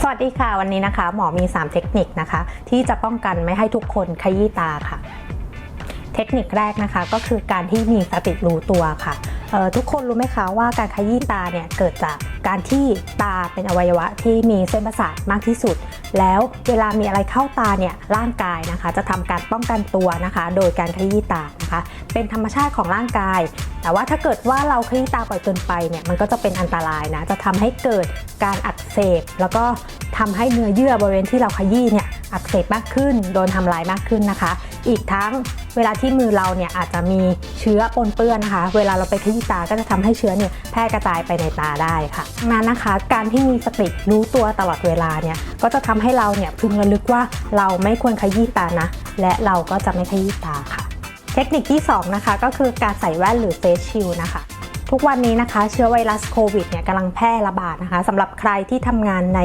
สวัสดีค่ะ วันนี้นะคะ หมอมี 3 เทคนิคนะคะ ที่จะป้องกันไม่ให้ทุกคนขยี้ตาค่ะ เทคนิคแรกนะคะ ก็คือการที่มีสติรู้ตัวค่ะ ทุกคนรู้ไหมคะว่าการขยี้ตาเนี่ยเกิดจากการที่ตาเป็นอวัยวะที่มีเส้นประสาทมากที่สุด แล้วเวลามีอะไรเข้าตาเนี่ยร่างกายนะคะ จะทำการป้องกันตัวนะคะ โดยการขยี้ตานะคะ เป็นธรรมชาติของร่างกาย แต่ว่าถ้าเกิดว่าเราขยี้ตาบ่อยเกินไปเนี่ยมันก็จะเป็นอันตรายนะจะทำให้เกิดการอักเสบ แล้วก็ทำให้เนื้อเยื่อบริเวณที่เราขยี้เนี่ยอักเสบมากขึ้น โดนทำลายมากขึ้นนะคะ อีกทั้ง เวลาที่มือเราเนี่ยอาจจะมีเชื้อปนเปื้อนนะคะ เวลาเราไปขยี้ตาก็จะทำให้เชื้อเนี่ยแพร่กระจายไปในตาได้ค่ะดังนั้นนะคะ การที่มีสติรู้ตัวตลอดเวลาเนี่ยก็จะทำให้เราเนี่ยพึงระลึกว่าเราไม่ควรขยี้ตานะ และเราก็จะไม่ขยี้ตาค่ะ เทคนิคที่2นะคะก็คือการใส่แว่นหรือเฟซชิลนะคะ ทุกวันนี้นะคะเชื้อไวรัสโควิดเนี่ยกำลังแพร่ระบาดนะคะสำหรับใครที่ทำงานใน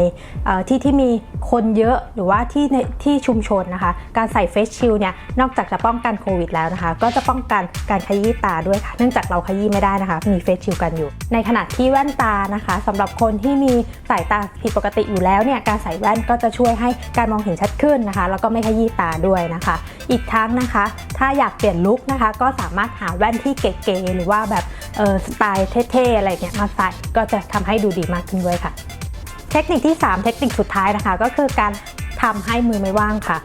ที่ที่มีคนเยอะหรือว่าที่ในที่ชุมชนนะคะ การใส่เฟสชิลเนี่ยนอกจากจะป้องกันโควิดแล้วนะคะ ก็จะป้องกันการขยี้ตาด้วยค่ะเนื่องจากเราขยี้ไม่ได้นะคะ มีเฟสชิลกันอยู่ ในขณะที่แว่นตานะคะสำหรับคนที่มีสายตาผิดปกติอยู่แล้วเนี่ยการใส่แว่นก็จะช่วยให้การมองเห็นชัดขึ้นนะคะ แล้วก็ไม่ขยี้ตาด้วยนะคะ อีกทั้งนะคะ ถ้าอยากเปลี่ยนลุคนะคะ ก็สามารถหาแว่นที่เก๋ๆหรือว่าแบบ สไตล์เท่ๆอะไรเงี้ยมาใส่ก็จะทำให้ดูดีมากขึ้นด้วยค่ะ เทคนิคที่ 3 เทคนิคสุดท้ายนะคะ ก็คือการทำให้มือไม่ว่างค่ะ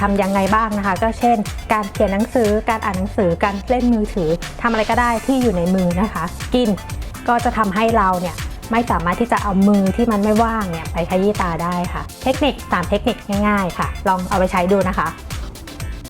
ทำยังไงบ้างนะคะ ก็เช่น การเขียนหนังสือการอ่านหนังสือการเล่นมือถือทำอะไรก็ได้ที่อยู่ในมือนะคะ กินก็จะทำให้เราเนี่ยไม่สามารถที่จะเอามือที่มันไม่ว่างเนี่ยไปขยี้ตาได้ค่ะ เทคนิค 3 เทคนิคง่ายๆค่ะ ลองเอาไปใช้ดูนะคะ